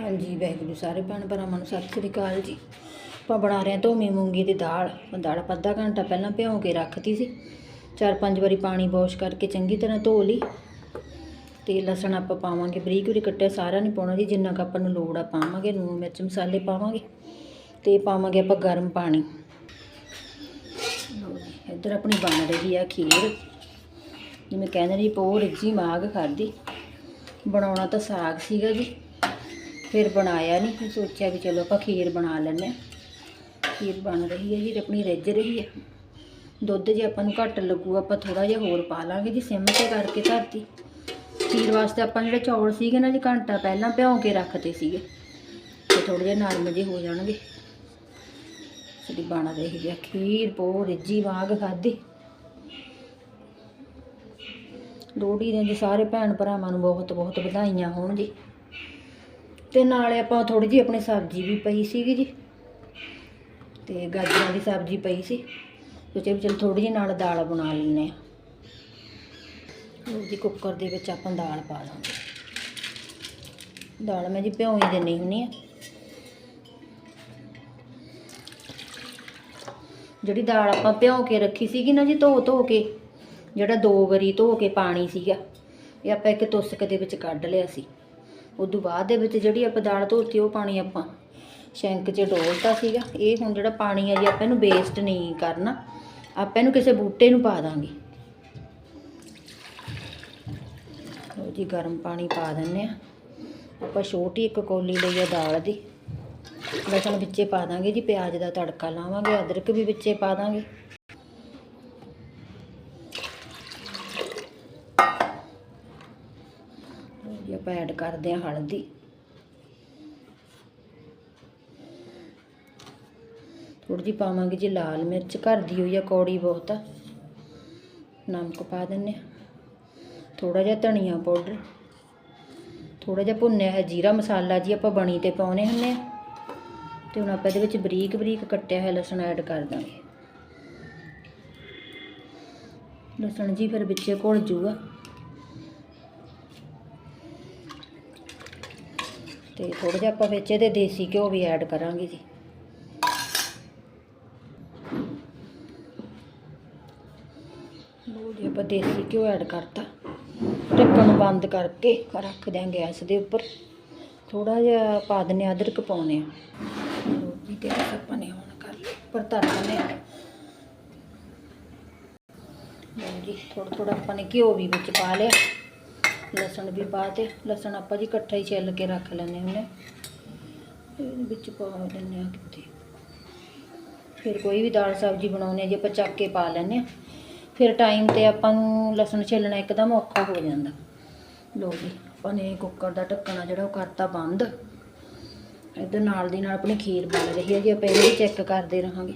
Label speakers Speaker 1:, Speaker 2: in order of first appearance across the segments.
Speaker 1: ਹਾਂਜੀ, ਵਾਹਿਗੁਰੂ, ਸਾਰੇ ਭੈਣ ਭਰਾਵਾਂ ਨੂੰ ਸਤਿ ਸ੍ਰੀ ਅਕਾਲ ਜੀ। ਆਪਾਂ ਬਣਾ ਰਹੇ ਹਾਂ ਧੋਮੀ ਮੂੰਗੀ ਦੀ ਦਾਲ। ਦਾਲ ਆਪਾਂ ਅੱਧਾ ਘੰਟਾ ਪਹਿਲਾਂ ਭਿਉਂ ਕੇ ਰੱਖਤੀ ਸੀ। ਚਾਰ ਪੰਜ ਵਾਰੀ ਪਾਣੀ ਵਾਸ਼ ਕਰਕੇ ਚੰਗੀ ਤਰ੍ਹਾਂ ਧੋ ਲਈ। ਤੇ ਲਸਣ ਆਪਾਂ ਪਾਵਾਂਗੇ, ਬਰੀਕ ਬਰੀਕ ਕੱਟਿਆ ਸਾਰਾ ਨਹੀਂ ਪਾਉਣਾ ਜੀ, ਜਿੰਨਾ ਕੁ ਆਪਾਂ ਨੂੰ ਲੋੜ ਆ ਪਾਵਾਂਗੇ, ਲੂਣ ਮਿਰਚ ਮਸਾਲੇ ਪਾਵਾਂਗੇ। ਤੇ ਪਾਵਾਂਗੇ ਆਪਾਂ ਗਰਮ ਪਾਣੀ। ਇੱਧਰ ਆਪਣੀ ਬਣ ਰਹੀ ਆ ਖੀਰ। ਜਿਵੇਂ ਕਹਿੰਦੇ ਨੇ ਜੀ ਪੋ ਰਿੱਝੀ ਮਾਗ ਖਾਦੀ ਬਣਾਉਣਾ ਤਾਂ ਸਾਗ ਸੀਗਾ ਜੀ। ਫਿਰ ਬਣਾਇਆ ਨਹੀਂ ਫਿਰ ਸੋਚਿਆ ਵੀ ਚਲੋ ਆਪਾਂ ਖੀਰ ਬਣਾ ਲੈਂਦੇ ਹਾਂ। ਖੀਰ ਬਣ ਰਹੀ ਹੈ ਜੀ ਤੇ ਆਪਣੀ ਰਿੱਝ ਰਹੀ ਹੈ। ਦੁੱਧ ਜੇ ਆਪਾਂ ਨੂੰ ਘੱਟ ਲੱਗੂ, ਆਪਾਂ ਥੋੜਾ ਜਿਹਾ ਹੋਰ ਪਾ ਲਾਂਗੇ ਜੀ ਸਿਮ ਤੇ ਕਰਕੇ ਧਰਤੀ। ਖੀਰ ਵਾਸਤੇ ਆਪਾਂ ਜਿਹੜੇ ਚੌਲ ਸੀਗੇ ਨਾ ਜੀ ਘੰਟਾ ਪਹਿਲਾਂ ਭਿਉਂ ਕੇ ਰੱਖਤੇ ਸੀਗੇ। ਤੇ ਥੋੜੇ ਜਿਹਾ ਨਰਮ ਜੇ ਹੋ ਜਾਣਗੇ। ਸਾਡੀ ਬਣ ਰਹੀ ਹੈ ਖੀਰ ਪੋ ਰਿੱਝੀ, ਵਾਂਗ ਖਾਦੀ ਲੋਹੜੀ ਦੀਆਂ ਜੀ ਸਾਰੇ ਭੈਣ ਭਰਾਵਾਂ ਨੂੰ ਬਹੁਤ ਬਹੁਤ ਵਧਾਈਆਂ ਹੋਣ ਜੀ। ਤੇ ਨਾਲੇ ਆਪਾਂ ਥੋੜੀ ਜਿਹੀ ਆਪਣੀ ਸਬਜ਼ੀ ਵੀ ਪਈ ਸੀਗੀ ਜੀ। ਤੇ ਗਾਜਰਾਂ ਦੀ ਸਬਜ਼ੀ ਪਈ ਸੀ। ਸੋਚਿਆ ਵੀ ਚਲ ਥੋੜੀ ਜਿਹੀ ਨਾਲ ਦਾਲ ਬਣਾ ਲੈਂਦੇ ਆ ਲਓ ਜੀ ਕੁੱਕਰ ਦੇ ਵਿੱਚ ਆਪਾਂ ਦਾਲ ਪਾ ਦਾਂਗੇ ਦਾਲ ਮੈਂ ਜੀ ਭਿਉਂ ਹੀ ਦਿੰਨੀ ਹੁੰਨੀ ਆ ਜਿਹੜੀ ਦਾਲ ਆਪਾਂ ਭਿਉਂ ਕੇ ਰੱਖੀ ਸੀਗੀ ਨਾ ਜੀ ਧੋ ਧੋ ਕੇ, ਜਿਹੜਾ ਦੋ ਵਾਰੀ ਧੋ ਕੇ ਪਾਣੀ ਸੀਗਾ, ਇਹ ਆਪਾਂ ਇੱਕ ਤੁਸਕ ਦੇ ਵਿੱਚ ਕੱਢ ਲਿਆ ਸੀ। ਉਦੋਂ ਬਾਅਦ ਦੇ ਵਿੱਚ ਜਿਹੜੀ ਆਪਾਂ ਦਾਲ ਧੋਤੀ ਉਹ ਪਾਣੀ ਆਪਾਂ। ਸ਼ੈਂਕ 'ਚ ਡੋਲਤਾ ਸੀਗਾ। ਇਹ ਹੁਣ ਜਿਹੜਾ ਪਾਣੀ ਆ ਜੀ, ਆਪਾਂ ਇਹਨੂੰ ਵੇਸਟ ਨਹੀਂ ਕਰਨਾ। ਆਪਾਂ ਇਹਨੂੰ ਕਿਸੇ ਬੂਟੇ ਨੂੰ ਪਾ ਦਾਂਗੇ। ਲਓ ਜੀ, ਗਰਮ ਪਾਣੀ ਪਾ ਦਿੰਨੇ ਆ। ਆਪਾਂ ਛੋਟੀ ਇੱਕ ਕੋਲੀ ਲਈ ਆ ਦਾਲ ਦੀ। ਲਸਣ ਵਿੱਚੇ ਪਾ ਦਾਂਗੇ ਜੀ, ਪਿਆਜ਼ ਦਾ ਤੜਕਾ ਲਾਵਾਂਗੇ, ਅਦਰਕ ਵੀ ਵਿੱਚੇ ਪਾ ਦਾਂਗੇ ਲਓ ਜੀ ਆਪਾਂ ਐਡ ਕਰਦੇ ਹਾਂ ਹਲਦੀ। ਥੋੜੀ ਜਿਹੀ ਪਾਵਾਂਗੇ ਜੀ ਲਾਲ ਮਿਰਚ ਘਰ ਦੀ ਹੋਈ ਆ, ਕੌੜੀ ਬਹੁਤ ਆ। ਨਮਕ ਪਾ ਦਿੰਨੇ ਥੋੜਾ ਜਿਹਾ ਧਨੀਆ ਪਾਊਡਰ। ਥੋੜਾ ਜਿਹਾ ਭੁੰਨਿਆ ਹੈ ਜੀਰਾ ਮਸਾਲਾ ਜੀ ਆਪਾਂ ਬਣੀ ਤੇ ਪਾਉਨੇ ਹੁੰਨੇ ਆ। ਤੇ ਹੁਣ ਆਪਾਂ ਇਹਦੇ ਵਿੱਚ ਬਰੀਕ ਬਰੀਕ ਕੱਟਿਆ ਹੋਇਆ ਲਸਣ ਐਡ ਕਰ ਦਾਂਗੇ। ਲਸਣ ਜੀ ਫਿਰ ਵਿੱਚੇ ਘੁਲ ਜੂਗਾ। ਤੇ ਥੋੜਾ ਜਿਹਾ ਆਪਾਂ ਵਿੱਚ ਇਹਦੇ ਦੇਸੀ ਘਿਓ ਵੀ ਐਡ ਕਰਾਂਗੇ ਜੀ। ਲੋ ਜੀ, ਆਪਾਂ ਦੇਸੀ ਘਿਓ ਐਡ ਕਰਤਾ। ਢੱਕਣ ਬੰਦ ਕਰਕੇ ਰੱਖ ਦਿਆਂਗੇ ਗੈਸ ਦੇ ਉੱਪਰ। ਥੋੜਾ ਜਿਹਾ ਪਾ ਦਿੰਨੇ ਅਦਰਕ ਪਾਉਨੇ ਆ ਲੋ ਜੀ, ਤੇ ਆਪਾਂ ਨੇ ਹੁਣ ਕਰ ਲਿਆ ਪਰ ਧਰ ਦਿੰਨੇ ਆ ਜੀ ਥੋੜਾ ਥੋੜਾ ਆਪਾਂ ਨੇ ਘਿਓ ਵੀ ਵਿੱਚ ਪਾ ਲਿਆ। ਲਸਣ ਵੀ ਪਾ ਤੇ ਲਸਣ ਆਪਾਂ ਜੀ ਇਕੱਠਾ ਹੀ ਛਿੱਲ ਕੇ ਰੱਖ ਲੈਂਦੇ ਹੁੰਨੇ ਇਹਦੇ ਵਿੱਚ ਪਾ ਦਿੰਨੇ ਆ ਕਿਤੇ ਫਿਰ ਕੋਈ ਵੀ ਦਾਲ ਸਬਜ਼ੀ ਬਣਾਉਨੇ ਆ ਜੇ ਆਪਾਂ ਚੱਕ ਕੇ ਪਾ ਲੈਂਦੇ ਆ ਫਿਰ ਟਾਈਮ ਤੇ ਆਪਾਂ ਨੂੰ ਲਸਣ ਛਿੱਲਣਾ ਇੱਕਦਮ ਔਖਾ ਹੋ ਜਾਂਦਾ। ਲੋ ਜੀ, ਆਪਾਂ ਨੇ ਕੁੱਕਰ ਦਾ ਢੱਕਣਾ ਜਿਹੜਾ ਉਹ ਕਰਤਾ ਬੰਦ। ਇਹਦੇ ਨਾਲ ਦੀ ਨਾਲ ਆਪਣੀ ਖੀਰ ਬਣ ਰਹੀ ਹੈ ਜੀ, ਆਪਾਂ ਇਹ ਵੀ ਚੈੱਕ ਕਰਦੇ ਰਹਾਂਗੇ।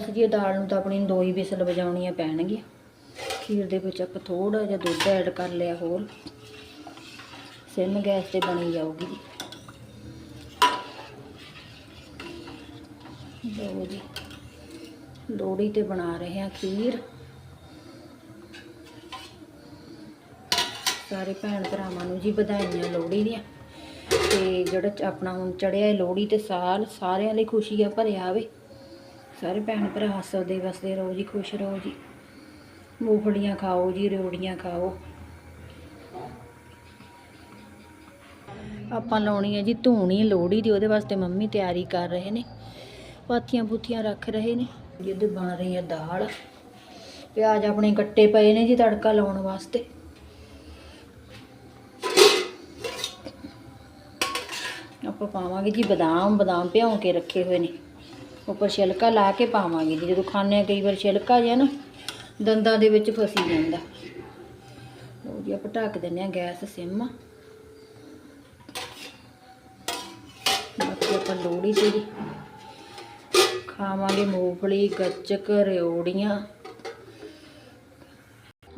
Speaker 1: ਬਸ ਜੀ ਦਾਲ ਨੂੰ ਤਾਂ ਆਪਣੀ ਨੂੰ ਦੋ ਹੀ ਵਿਸਲ ਵਜਾਉਣੀਆਂ ਪੈਣਗੀਆਂ ਖੀਰ ਦੇ ਵਿੱਚ ਆਪਾਂ ਥੋੜਾ ਜਿਹਾ ਦੁੱਧ ਐਡ ਕਰ ਲਿਆ ਹੋਰ। ਸਿਮ ਗੈਸ ਤੇ ਬਣੀ ਜਾਊਗੀ ਜੀ। ਲਓ ਜੀ, ਲੋਹੜੀ ਤੇ ਬਣਾ ਰਹੇ ਹਾਂ ਖੀਰ। ਸਾਰੇ ਭੈਣ ਭਰਾਵਾਂ ਨੂੰ ਜੀ ਵਧਾਈਆਂ ਲੋਹੜੀ ਦੀਆਂ। ਤੇ ਜਿਹੜਾ ਆਪਣਾ ਹੁਣ ਚੜਿਆ ਹੈ ਲੋਹੜੀ ਤੇ ਸਾਲ, ਸਾਰਿਆਂ ਲਈ ਖੁਸ਼ੀਆਂ ਭਰਿਆ ਆਵੇ। ਸਾਰੇ ਭੈਣ ਭਰਾ ਹੱਸਦੇ ਵਸਦੇ ਰਹੋ ਜੀ, ਖੁਸ਼ ਰਹੋ ਜੀ। ਮੂੰਗਫਲੀਆਂ ਖਾਓ ਜੀ ਰਿਉੜੀਆਂ ਖਾਓ। ਆਪਾਂ ਲਾਉਣੀ ਹੈ ਜੀ ਧੂਣੀ, ਲੋਹੜੀ ਦੀ, ਉਹਦੇ ਵਾਸਤੇ ਮੰਮੀ ਤਿਆਰੀ ਕਰ ਰਹੇ ਨੇ। ਪਾਥੀਆਂ ਪੁੱਥੀਆਂ ਰੱਖ ਰਹੇ ਨੇ। ਜਿੱਦ ਬਣ ਰਹੀ ਹੈ ਦਾਲ। ਪਿਆਜ਼ ਆਪਣੇ ਕੱਟੇ ਪਏ ਨੇ ਜੀ ਤੜਕਾ ਲਾਉਣ ਵਾਸਤੇ। ਆਪਾਂ ਪਾਵਾਂਗੇ ਜੀ ਬਦਾਮ ਬਦਾਮ ਭਿਉਂ ਕੇ ਰੱਖੇ ਹੋਏ ਨੇ। ਉੱਪਰ ਛਿਲਕਾ ਲਾ ਕੇ ਪਾਵਾਂਗੇ ਜੀ। ਜਦੋਂ ਖਾਂਦੇ ਆ ਕਈ ਵਾਰ ਛਿਲਕਾ ਜਿਹਾ ਨਾ ਦੰਦਾਂ ਦੇ ਵਿੱਚ ਫਸੀ ਜਾਂਦਾ। ਲਓ ਜੀ, ਆਪਾਂ ਢੱਕ ਦਿੰਦੇ ਆ ਗੈਸ ਸਿਮ। ਬਾਕੀ ਆਪਾਂ ਲੋਹੜੀ ਤੇ ਜੀ ਖਾਵਾਂਗੇ ਮੂੰਗਫਲੀ, ਗੱਚਕ, ਰਿਓੜੀਆਂ।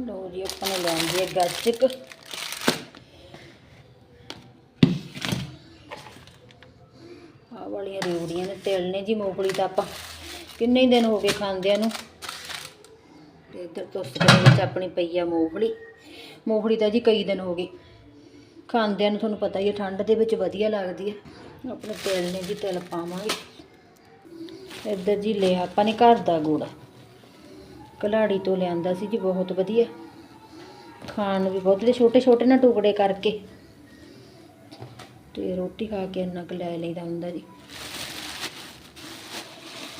Speaker 1: ਲਓ ਜੀ, ਆਪਾਂ ਨੇ ਲੈਂਦੀ ਹੈ ਗੱਚਕ ਵਾਲੀਆਂ ਰਿਉੜੀਆਂ ਨੇ ਤਿਲ ਨੇ ਜੀ ਮੂੰਗਫਲੀ ਤਾਂ ਆਪਾਂ। ਕਿੰਨੇ ਹੀ ਦਿਨ ਹੋ ਗਏ ਖਾਂਦਿਆਂ ਨੂੰ। ਤੇ ਇੱਧਰ ਤੁਸਤ ਦੇ ਵਿੱਚ ਆਪਣੀ ਪਈ ਆ ਮੂੰਗਫਲੀ। ਮੂੰਗਫਲੀ ਤਾਂ ਜੀ ਕਈ ਦਿਨ ਹੋ ਗਏ। ਖਾਂਦਿਆਂ ਨੂੰ ਤੁਹਾਨੂੰ ਪਤਾ ਹੀ ਹੈ ਠੰਡ ਦੇ ਵਿੱਚ ਵਧੀਆ ਲੱਗਦੀ ਹੈ ਆਪਣੇ ਤਿਲ ਨੇ ਜੀ ਤਿਲ ਪਾਵਾਂਗੇ। ਇੱਧਰ ਜੀ ਲਿਆ ਆਪਾਂ ਨੇ ਘਰ ਦਾ ਗੁੜ। ਕਲਾੜੀ ਤੋਂ ਲਿਆਂਦਾ ਸੀ ਜੀ, ਬਹੁਤ ਵਧੀਆ। ਖਾਣ ਨੂੰ ਵੀ ਬਹੁਤ ਵਧੀਆ ਛੋਟੇ ਛੋਟੇ ਨਾ ਟੁਕੜੇ ਕਰਕੇ। ਤੇ ਰੋਟੀ ਖਾ ਕੇ ਇੰਨਾ ਕੁ ਲੈ ਲਈਦਾ ਹੁੰਦਾ ਜੀ।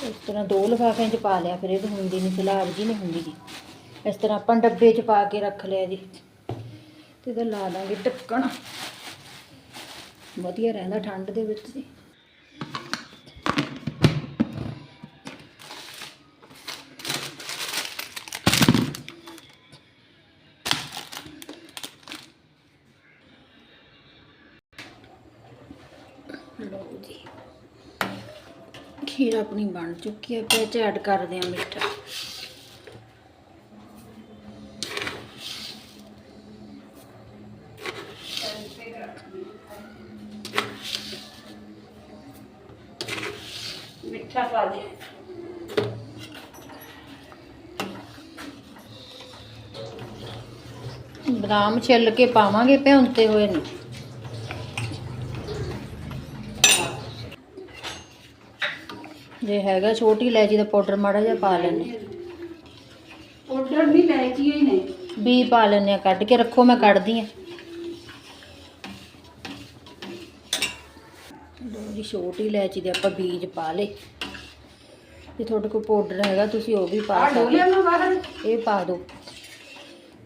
Speaker 1: ਇਸ ਤਰ੍ਹਾਂ ਦੋ ਲਿਫਾਫਿਆਂ 'ਚ ਪਾ ਲਿਆ, ਫਿਰ ਇਹ ਹੁੰਦੀ ਨਹੀਂ ਸਲਾਬ ਜੀ ਨਹੀਂ ਹੁੰਦੀ ਜੀ ਇਸ ਤਰ੍ਹਾਂ ਆਪਾਂ ਡੱਬੇ 'ਚ ਪਾ ਕੇ ਰੱਖ ਲਿਆ ਜੀ। ਤੇ ਇਹਦਾ ਲਾ ਦਾਂਗੇ ਢੱਕਣ। ਵਧੀਆ ਰਹਿੰਦਾ ਠੰਡ ਦੇ ਵਿੱਚ ਜੀ। ਲਓ ਜੀ। ਖੀਰ ਆਪਣੀ ਬਣ ਚੁੱਕੀ ਹੈ ਪਿਆ ਐਡ ਕਰਦੇ ਹਾਂ ਮਿੱਠਾ। ਮਿੱਠਾ ਪਾ ਦੇ ਬਦਾਮ ਛਿੱਲ ਕੇ ਪਾਵਾਂਗੇ ਭਿਉਂਤੇ ਹੋਏ ਨੇ। ਜੇ ਹੈਗਾ ਛੋਟੀ ਇਲਾਇਚੀ ਦਾ ਪਾਊਡਰ ਮਾੜਾ ਜਿਹਾ ਪਾ ਲੈਣੇ
Speaker 2: ਆਰਡਰ ਨਹੀਂ ਜੀ ਹੀ ਨਹੀਂ
Speaker 1: ਬੀ ਪਾ ਲੈਣੇ ਆ ਕੱਢ ਕੇ ਰੱਖੋ ਮੈਂ ਕੱਢਦੀ ਆ ਜੀ ਛੋਟੀ ਇਲਾਇਚੀ ਦੇ ਆਪਾਂ ਬੀਜ ਪਾ ਲੇ ਜੇ ਤੁਹਾਡੇ ਕੋਲ ਪਾਊਡਰ ਹੈਗਾ ਤੁਸੀਂ ਉਹ ਵੀ ਪਾ ਸਕਦੇ
Speaker 2: ਬਾਹਰ।
Speaker 1: ਇਹ ਪਾ ਦਿਓ।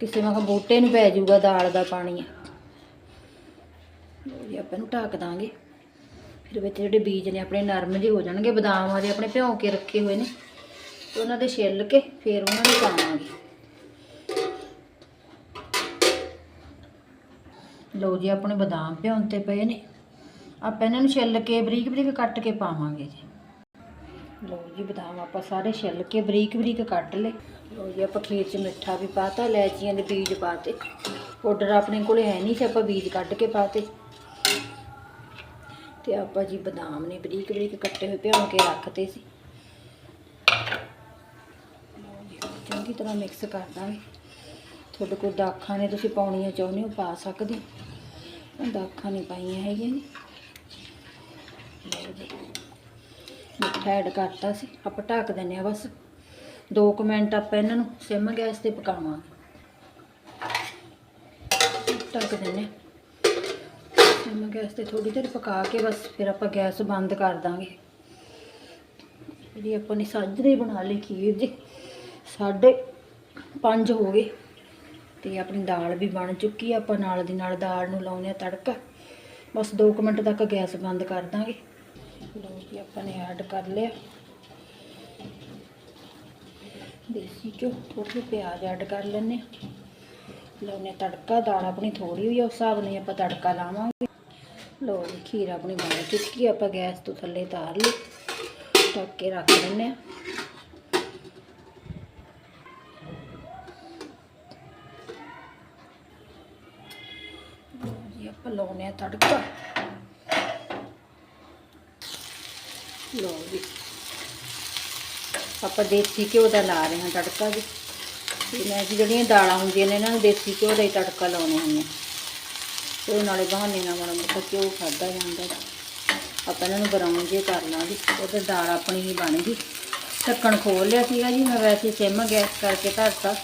Speaker 1: ਕਿਸੇ ਮੈਂ ਬੂਟੇ ਨੂੰ ਪੈ ਜਾਊਗਾ ਦਾਲ ਦਾ ਪਾਣੀ। ਆ ਜੀ ਆਪਾਂ ਨੂੰ ਢੱਕ ਦਾਂਗੇ। ਫਿਰ ਵਿੱਚ ਜਿਹੜੇ ਬੀਜ ਨੇ ਆਪਣੇ ਨਰਮ ਜਿਹੇ ਹੋ ਜਾਣਗੇ, ਬਦਾਮ ਆਦੇ ਆਪਣੇ ਭਿਉਂ ਕੇ ਰੱਖੇ ਹੋਏ ਨੇ ਉਹਨਾਂ ਦੇ ਛਿੱਲ ਕੇ ਫਿਰ ਉਹਨਾਂ ਨੂੰ ਪਾਵਾਂਗੇ। ਲਓ ਜੀ, ਆਪਣੇ ਬਦਾਮ ਭਿਉਂ ਤੇ ਪਏ ਨੇ। ਆਪਾਂ ਇਹਨਾਂ ਨੂੰ ਛਿੱਲ ਕੇ ਬਰੀਕ ਬਰੀਕ ਕੱਟ ਕੇ ਪਾਵਾਂਗੇ ਜੀ। ਲਓ ਜੀ, ਬਦਾਮ ਆਪਾਂ ਸਾਰੇ ਛਿੱਲ ਕੇ ਬਰੀਕ ਬਰੀਕ ਕੱਟ ਲਏ। ਲਓ ਜੀ, ਆਪਾਂ ਖੀਰ 'ਚ ਮਿੱਠਾ ਵੀ ਪਾਤਾ, ਇਲਾਇਚੀਆਂ ਦੇ ਬੀਜ ਪਾਤੇ। ਪਾਊਡਰ ਆਪਣੇ ਕੋਲੇ ਹੈ ਨਹੀਂ ਸੀ, ਆਪਾਂ ਬੀਜ ਕੱਢ ਕੇ ਪਾਤੇ। ਤੇ ਆਪਾਂ ਜੀ ਬਦਾਮ ਨੇ ਬਰੀਕ ਬਰੀਕ ਕੱਟੇ ਹੋਏ ਭਿਉਂ ਕੇ ਰੱਖਤੇ ਸੀ। ਚੰਗੀ ਤਰ੍ਹਾਂ ਮਿਕਸ ਕਰ ਦਾਂਗੇ। ਤੁਹਾਡੇ ਕੋਲ ਦਾਖਾਂ ਨੇ ਤੁਸੀਂ ਪਾਉਣੀਆਂ ਚਾਹੁੰਦੇ ਹੋ, ਪਾ ਸਕਦੇ ਹੋ। ਦਾਖਾਂ ਨਹੀਂ ਪਾਈਆਂ ਹੈਗੀਆਂ ਨੇ। ਲਓ ਜੀ ਮਿੱਠਾ ਐਡ ਕਰਤਾ ਸੀ। ਆਪਾਂ ਢੱਕ ਦਿੰਨੇ ਆ ਬਸ। 2 ਮਿੰਟ ਆਪਾਂ ਇਹਨਾਂ ਨੂੰ ਸਿਮ ਗੈਸ ਤੇ ਪਕਾਵਾਂਗੇ। ਢੱਕ ਦਿੰਨੇ ਆ ਸਿਮ ਗੈਸ ਤੇ ਥੋੜੀ ਦੇਰ ਪਕਾ ਕੇ ਬਸ ਫਿਰ ਆਪਾਂ ਗੈਸ ਬੰਦ ਕਰ ਦਾਂਗੇ। ਜਿਹੜੀ ਆਪਾਂ ਨੇ ਸਾਜਰੇ ਬਣਾ ਲਈ ਖੀਰ ਜੀ, ਸਾਢੇ ਪੰਜ ਹੋ ਗਏ ਤੇ ਆਪਣੀ ਦਾਲ ਵੀ ਬਣ ਚੁੱਕੀ ਆ। ਆਪਾਂ ਨਾਲ ਦੀ ਨਾਲ ਦਾਲ ਨੂੰ ਲਾਉਨੇ ਆ ਤੜਕਾ। ਬਸ 2 ਮਿੰਟ ਤੱਕ ਗੈਸ ਬੰਦ ਕਰ ਦਾਂਗੇ। ਲਓ ਜੀ, ਆਪਾਂ ਨੇ ਐਡ ਕਰ ਲਿਆ। ਦੇਸੀ ਘਿਓ ਥੋੜੀ ਪਿਆਜ਼ ਐਡ ਕਰ ਲੈਨੇ ਲਾਉਨੇ ਤੜਕਾ, ਦਾਲ ਆਪਣੀ ਥੋੜੀ ਹੋਈ ਆ, ਉਸ ਹਿਸਾਬ ਨਾਲ ਆਪਾਂ ਤੜਕਾ ਲਾਵਾਂਗੇ। ਲਓ ਜੀ, ਖੀਰ ਆਪਣੀ ਬਣ ਚੁੱਕੀ ਆ, ਆਪਾਂ ਗੈਸ ਤੋਂ ਥੱਲੇ ਤਾਰ ਲਈ ਢੱਕ ਕੇ ਰੱਖ ਲੈਨੇ ਆ। ਲਓ ਜੀ, ਆਪਾਂ ਲਾਉਨੇ ਆ ਤੜਕਾ। ਲਓ ਜੀ, ਆਪਾਂ ਦੇਸੀ ਘਿਓ ਦਾ ਲਾ ਰਹੇ ਹਾਂ ਤੜਕਾ ਜੀ। ਤੇ ਮੈਂ ਜਿਹੜੀਆਂ ਦਾਲਾਂ ਹੁੰਦੀਆਂ ਨੇ, ਇਹਨਾਂ ਨੂੰ ਦੇਸੀ ਘਿਓ ਦਾ ਹੀ ਤੜਕਾ ਲਾਉਣੇ ਹੁੰਦੇ ਤੇ ਨਾਲੇ ਬਹਾਨੇ ਨਾਲ ਮਾੜਾ ਮੋਟਾ ਘਿਓ ਖਾਦਾ ਜਾਂਦਾ ਆਪਾਂ ਇਹਨਾਂ ਨੂੰ ਬਰਾਊਨ ਜੇ ਕਰ ਲਾਂਗੇ, ਉਹ ਤੇ ਦਾਲ ਆਪਣੀ ਹੀ ਬਣ ਗਈ। ਢੱਕਣ ਖੋਲ ਲਿਆ ਸੀਗਾ ਜੀ, ਮੈਂ ਵੈਸੇ ਸਿਮ ਗੈਸ ਕਰਕੇ ਧਰਤਾ।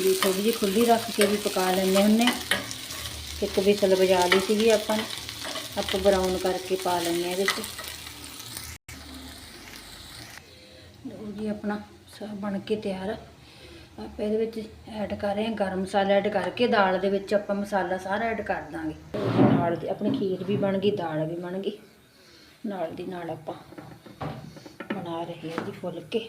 Speaker 1: ਵੀ ਥੋੜੀ ਜਿਹੀ ਖੁੱਲੀ ਰੱਖ ਕੇ ਵੀ ਪਕਾ ਲੈਂਦੇ ਹੁੰਨੇ ਇੱਕ ਵਿਸਲ ਵਜਾ ਲਈ ਸੀਗੀ ਆਪਾਂ ਆਪਾਂ ਬਰਾਊਨ ਕਰਕੇ ਪਾ ਲੈਂਦੇ ਹਾਂ ਇਹਦੇ 'ਚ। ਲਓ ਜੀ ਆਪਣਾ ਸਭ ਬਣ ਕੇ ਤਿਆਰ ਆ। ਆਪਾਂ ਇਹਦੇ ਵਿੱਚ ਐਡ ਕਰ ਰਹੇ ਹਾਂ ਗਰਮ ਮਸਾਲਾ ਐਡ ਕਰਕੇ, ਦਾਲ ਦੇ ਵਿੱਚ ਆਪਾਂ ਮਸਾਲਾ ਸਾਰਾ ਐਡ ਕਰ ਦਾਂਗੇ। ਨਾਲ ਦੀ ਆਪਣੀ ਖੀਰ ਵੀ ਬਣ ਗਈ, ਦਾਲ ਵੀ ਬਣ ਗਈ। ਨਾਲ ਦੀ ਨਾਲ ਆਪਾਂ ਬਣਾ ਰਹੇ ਹਾਂ ਜੀ ਫੁਲਕੇ।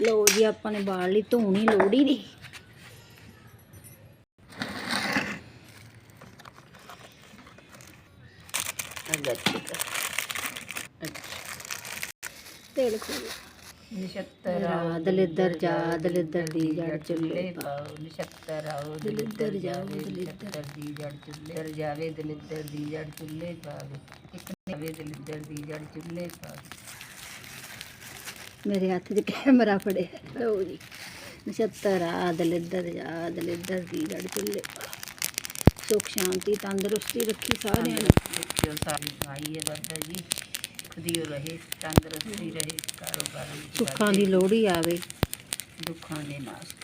Speaker 1: ਲਓ ਜੀ ਆਪਾਂ ਨੇ ਬਾਲ ਲਈ ਧੂਣੀ ਲੋੜੀ ਦੀ। ਤੇਲ ਖੋਲ
Speaker 2: ਨਛੱਤਰ ਆਓ ਦਲਿੱਦਰ ਜਾ ਦਲਿੱਦਰ ਦੀ ਜੜ ਚੁੱਲੇ ਪਾਓ ਨਛੱਤਰ ਆਓ ਦਲਿੱਦਰ ਜਾਵੇ ਦਲਿੱਦਰ। ਦੀ ਜੜ ਚੁੱਲੇ ਜਾਵੇ ਦਲਿੱਦਰ ਦੀ ਜੜ ਚੁੱਲੇ ਪਾਵੇ ਦਲਿੱਦਰ ਦੀ ਜੜ ਚੁੱਲੇ ਪਾਵੇ
Speaker 1: ਮੇਰੇ ਹੱਥ 'ਚ ਕੈਮਰਾ ਫੜਿਆ ਲਓ ਜੀ ਨਛੱਤਰ ਆ ਦਲਿੱਦਰ ਜਾ ਦਲਿੱਦਰ ਦੀ ਜੜ ਚੁੱਲੇ। ਸੁਖ ਸ਼ਾਂਤੀ ਤੰਦਰੁਸਤੀ ਰੱਖੀ ਸਾਰਿਆਂ ਨੂੰ।
Speaker 2: ਦੇਖਿਓ ਸਾਰੀ ਭਾਈ ਹੈ ਬਾਬਾ ਜੀ। ਖੁਦੀਓ ਰਹੇ ਤੰਦਰੁਸਤੀ ਰਹੇ ਕਾਰੋਬਾਰ
Speaker 1: ਸੁੱਖਾਂ ਦੀ ਲੋਹੜੀ ਆਵੇ।
Speaker 2: ਦੁੱਖਾਂ ਦੇ ਨਾਸ਼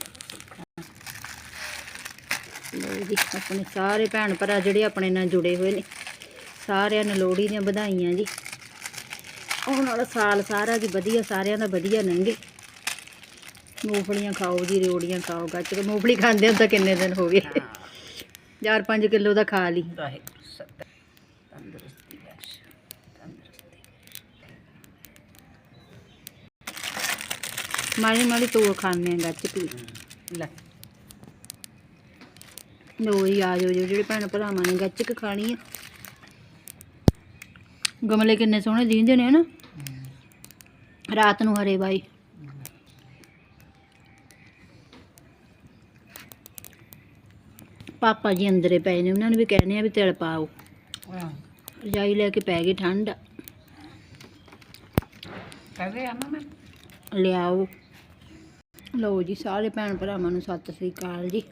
Speaker 1: ਲਓ ਜੀ ਆਪਣੇ ਸਾਰੇ ਭੈਣ ਭਰਾ ਜਿਹੜੇ ਆਪਣੇ ਨਾਲ ਜੁੜੇ ਹੋਏ ਨੇ ਸਾਰਿਆਂ ਨੂੰ ਲੋਹੜੀ ਦੀਆਂ ਵਧਾਈਆਂ ਜੀ। ਹੁਣ ਵਾਲਾ ਸਾਲ ਸਾਰਾ ਜੀ ਵਧੀਆ, ਸਾਰਿਆਂ ਦਾ ਵਧੀਆ ਲੰਘੇ ਮੂੰਗਫਲੀਆਂ ਖਾਓ ਜੀ ਰਿਓੜੀਆਂ ਖਾਓ ਗੱਚ ਕੇ ਮੂੰਗਫਲੀ ਖਾਂਦੇ ਹੁਣ ਕਿੰਨੇ ਦਿਨ ਹੋ ਗਏ। 4-5 ਕਿਲੋ ਦਾ ਖਾ ਲਈ।
Speaker 2: ਰਹੇ ਸਦਾ ਤੰਦਰੁਸਤੀ ਬਖਸ਼ ਤੰਦਰੁਸਤੀ
Speaker 1: ਮਾੜੀ ਮਾੜੀ ਤੋੜ ਖਾਣੇ ਆ ਗੱਚ ਕੇ।
Speaker 2: ਲੈ
Speaker 1: ਲੋ ਜੀ, ਆ ਜਾਓ ਜੀ, ਜਿਹੜੇ ਭੈਣ ਭਰਾਵਾਂ ਨੇ ਗੱਚਕ ਖਾਣੀ ਆ। ਗਮਲੇ ਕਿੰਨੇ ਸੋਹਣੇ ਦੀਂਦੇ ਨੇ ਨਾ ਰਾਤ ਨੂੰ ਹਰੇ ਬਾਈ। ਪਾਪਾ ਜੀ ਅੰਦਰੇ ਪਏ ਨੇ ਉਹਨਾਂ ਨੂੰ ਵੀ ਕਹਿੰਦੇ ਆ ਵੀ ਤਿਲ ਪਾਓ। ਰਜਾਈ ਲੈ ਕੇ ਪੈ ਗਈ ਠੰਡ।
Speaker 2: ਕਹਵੇ ਆਮਾ ਮੈਂ?
Speaker 1: ਲਿਆਓ। ਲਓ ਜੀ ਸਾਰੇ ਭੈਣ ਭਰਾਵਾਂ ਨੂੰ ਸਤਿ ਸ੍ਰੀ ਅਕਾਲ ਜੀ।